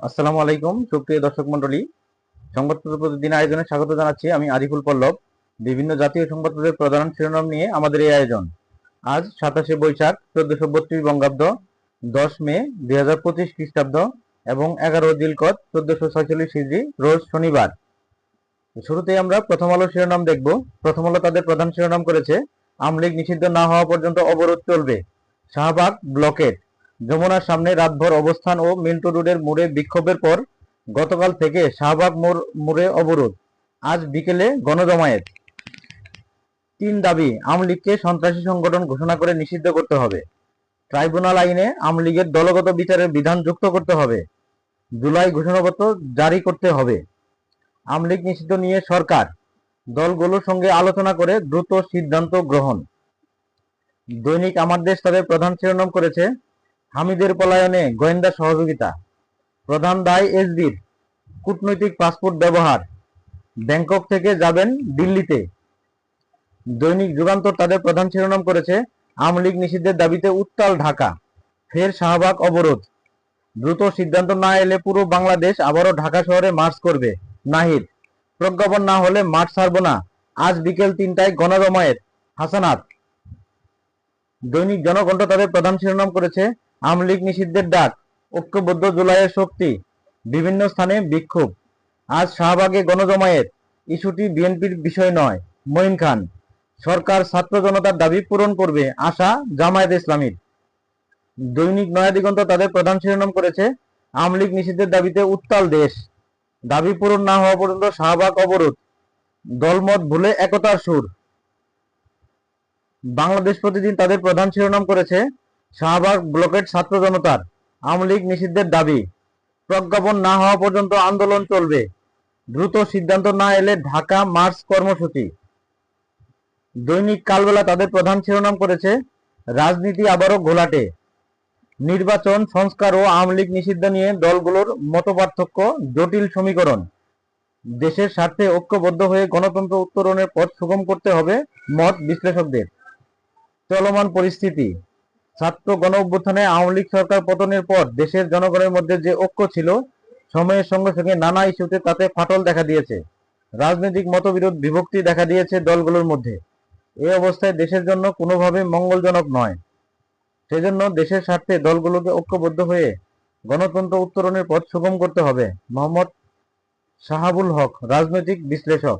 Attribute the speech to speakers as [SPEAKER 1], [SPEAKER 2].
[SPEAKER 1] আসসালামু আলাইকুম, সুপ্রিয় দর্শক মন্ডলী সংবাদপত্র প্রতিদিন আয়োজনে স্বাগত জানাচ্ছি আমি আরিফুল পল্লব। বিভিন্ন জাতীয় সংবাদপত্রের প্রধান শিরোনাম নিয়ে আমাদের এই আয়োজন। আজ সাতাশে বৈশাখ, চোদ্দশো বত্রিশ বঙ্গাব্দ, দশ মে দুই হাজার পঁচিশ খ্রিস্টাব্দ এবং এগারো জিলকত চোদ্দশো ছয়চল্লিশ হিজড়ি রোজ শনিবার। শুরুতেই আমরা প্রথম আলো শিরোনাম দেখব। প্রথম আলো তাদের প্রধান শিরোনাম করেছে আমলিগ নিষিদ্ধ না হওয়া পর্যন্ত অবরোধ চলবে। শাহবাগ ব্লকেট যমুনার সামনে রাতভর অবস্থান ও মিন্টু রোডের মোড়ে বিক্ষোভের পর গতকাল থেকে শাহবাগ মোড়, মোড়ে অবরোধ। আজ বিকেলে গণজমায়েত। তিন দাবি আমলিগকে সন্ত্রাসী সংগঠন ঘোষণা করে নিষিদ্ধ করতে হবে। ট্রাইব্যুনাল আইনে আমলিগের দলগত বিচারের বিধান যুক্ত করতে হবে। জুলাই ঘোষণাপত্র জারি করতে হবে। আমলিগ নিষিদ্ধ নিয়ে সরকার। দলগুলোর সঙ্গে আলোচনা করে দ্রুত সিদ্ধান্ত গ্রহণ। দৈনিক আমার দেশ তাদের প্রধান শিরোনাম করেছে হামিদের পলায়নে গোয়েন্দা সহযোগিতা। প্রধান দায় এসবির কূটনৈতিক পাসপোর্ট ব্যবহার। ব্যাংকক থেকে যাবেন দিল্লিতে। দৈনিক যুগান্তর তাদের প্রধান শিরোনাম করেছে, আওয়ামী লীগ নিষিদ্ধের দাবিতে উত্তাল ঢাকা। ফের শাহবাগ অবরোধ। দ্রুত সিদ্ধান্ত না এলে পুরো বাংলাদেশ আবারও ঢাকা শহরে মার্চ করবে। নাহিদ, প্রজ্ঞাপন না হলে মাঠ ছাড়ব না। আজ বিকেল তিনটায় গণজমায়েত। হাসানাত। দৈনিক জনকণ্ঠ তাদের প্রধান শিরোনাম করেছে আওয়ামী লীগ নিষিদ্ধের ডাক, ঐক্যবদ্ধ জুলাইয়ের শক্তি, বিভিন্ন স্থানে বিক্ষোভ। আজ শাহবাগে গণজমায়েত, ইস্যুটি বিএনপির বিষয় নয়, মঈন খান। সরকার ছাত্র জনতার দাবি পূরণ করবে আশা জামায়াত ইসলামীর। দৈনিক নয়াদিগন্ত তাদের প্রধান শিরোনাম করেছে, আওয়ামী লীগ নিষিদ্ধের দাবিতে উত্তাল দেশ। দাবি পূরণ না হওয়া পর্যন্ত শাহবাগ অবরোধ, দলমত ভুলে একতার সুর। বাংলাদেশ প্রতিদিন তাদের প্রধান শিরোনাম করেছে শাহবাগ ব্লকেট ছাত্র জনতার আওয়ামী লীগ নিষিদ্ধের দাবি। প্রজ্ঞাপন না হওয়া পর্যন্ত আন্দোলন চলবে। দ্রুত সিদ্ধান্ত না এলে ঢাকা মার্চ কর্মসূচি। দৈনিক কালবেলা তাদের প্রধান শিরোনাম করেছে, রাজনীতি আবারও ঘোলাটে। নির্বাচন, সংস্কার ও আওয়ামী লীগ নিষিদ্ধ নিয়ে দলগুলোর মতপার্থক্য জটিল সমীকরণ। দেশের স্বার্থে ঐক্যবদ্ধ হয়ে গণতন্ত্র উত্তরণের পথ সুগম করতে হবে মত বিশ্লেষকদের। চলমান পরিস্থিতি। ছাত্র গণ অভ্যুত্থানে আওয়ামী লীগ সরকার পতনের পর দেশের জনগণের মধ্যে যে ঐক্য ছিল, সময়ের সঙ্গে সঙ্গে নানা ইস্যুতে তাতে ফাটল দেখা দিয়েছে। রাজনৈতিক মতবিরোধ, বিভক্তি দেখা দিয়েছে দলগুলোর মধ্যে। এই অবস্থায় দেশের জন্য কোনোভাবে মঙ্গলজনক নয়। সেজন্য দেশের স্বার্থে দলগুলোকে ঐক্যবদ্ধ হয়ে গণতন্ত্র উত্তরণের পথ সুগম করতে হবে। মোহাম্মদ শাহাবুল হক, রাজনৈতিক বিশ্লেষক।